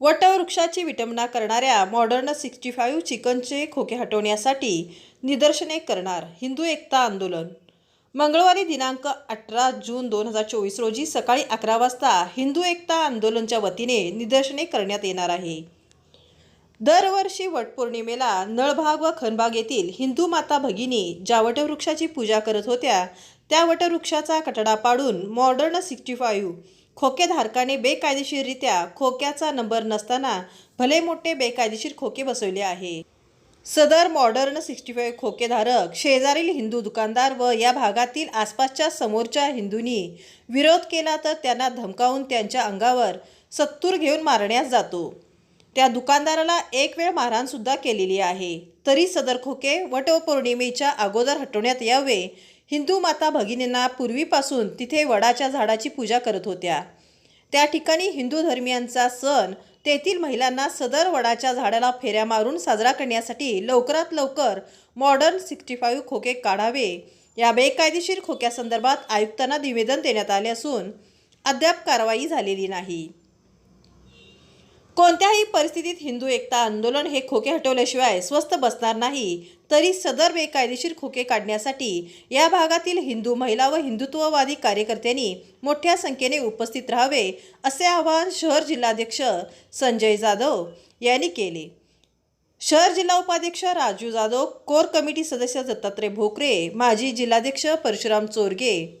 वटवृक्षाची विटंबना करणाऱ्या modern sixty five चिकनचे खोके हटवण्यासाठी निदर्शने करणार हिंदू एकता आंदोलन. मंगळवारी दिनांक अठरा जून दोन हजार चोवीस रोजी सकाळी अकरा वाजता हिंदू एकता आंदोलनच्या वतीने निदर्शने करण्यात येणार आहे. दरवर्षी वटपौर्णिमेला नळभाग व खनभाग येथील हिंदू माता भगिनी ज्या वटवृक्षाची पूजा करत होत्या त्या वटवृक्षाचा कटडा पाडून मॉडर्न सिक्स्टी फाईव्ह खोकेधारकाने बेकायदेशीररित्या खोक्याचा नंबर नसताना भले मोठे बेकायदेशीर खोके बसवले आहे. सदर मॉडर्न सिक्स्टी फाईव्ह खोकेधारक शेजारील हिंदू दुकानदार व या भागातील आसपासच्या समोरच्या हिंदूंनी विरोध केला तर त्यांना धमकावून त्यांच्या अंगावर सत्तूर घेऊन मारण्यास जातो. त्या दुकानदाराला एक वेळ मारहाणसुद्धा केलेली आहे. तरी सदर खोके वटपौर्णिमेच्या अगोदर हटवण्यात यावे हिंदू माता भगिनींना पूर्वीपासून तिथे वडाच्या झाडाची पूजा करत होत्या. त्या ठिकाणी हिंदू धर्मियांचा सण तेथील महिलांना सदर वडाच्या झाडाला फेऱ्या मारून साजरा करण्यासाठी लवकरात लवकर मॉडर्न सिक्स्टी फाईव्ह खोके काढावे. या बेकायदेशीर खोक्यासंदर्भात आयुक्तांना निवेदन देण्यात आले असून अद्याप कारवाई झालेली नाही. कोणत्याही परिस्थितीत हिंदू एकता आंदोलन हे खोके हटवल्याशिवाय स्वस्त बसणार नाही तरी सदर बेकायदेशीर खोके काढण्यासाठी या भागातील हिंदू महिला व हिंदुत्ववादी कार्यकर्त्यांनी मोठ्या संख्येने उपस्थित राहावे असे आवाहन शहर जिल्हाध्यक्ष संजय जाधव यांनी केले. शहर जिल्हा उपाध्यक्ष राजू जाधव कोर कमिटी सदस्य दत्तात्रय भोकरे माजी जिल्हाध्यक्ष परशुराम चोरगे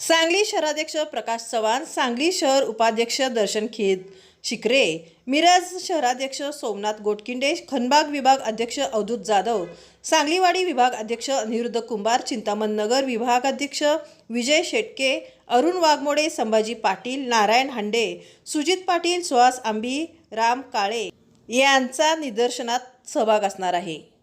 सांगली शहराध्यक्ष प्रकाश चव्हाण सांगली शहर उपाध्यक्ष दर्शन खेद शिकरे मिरज शहराध्यक्ष सोमनाथ गोटकिंडे खनबाग विभाग अध्यक्ष अवधूत जाधव सांगलीवाडी विभाग अध्यक्ष अनिरुद्ध कुंभार चिंतामण नगर विभाग अध्यक्ष विजय शेटके अरुण वाघमोडे संभाजी पाटील नारायण हांडे सुजित पाटील सुहास आंबी राम काळे यांचा निदर्शनात सहभाग असणार आहे.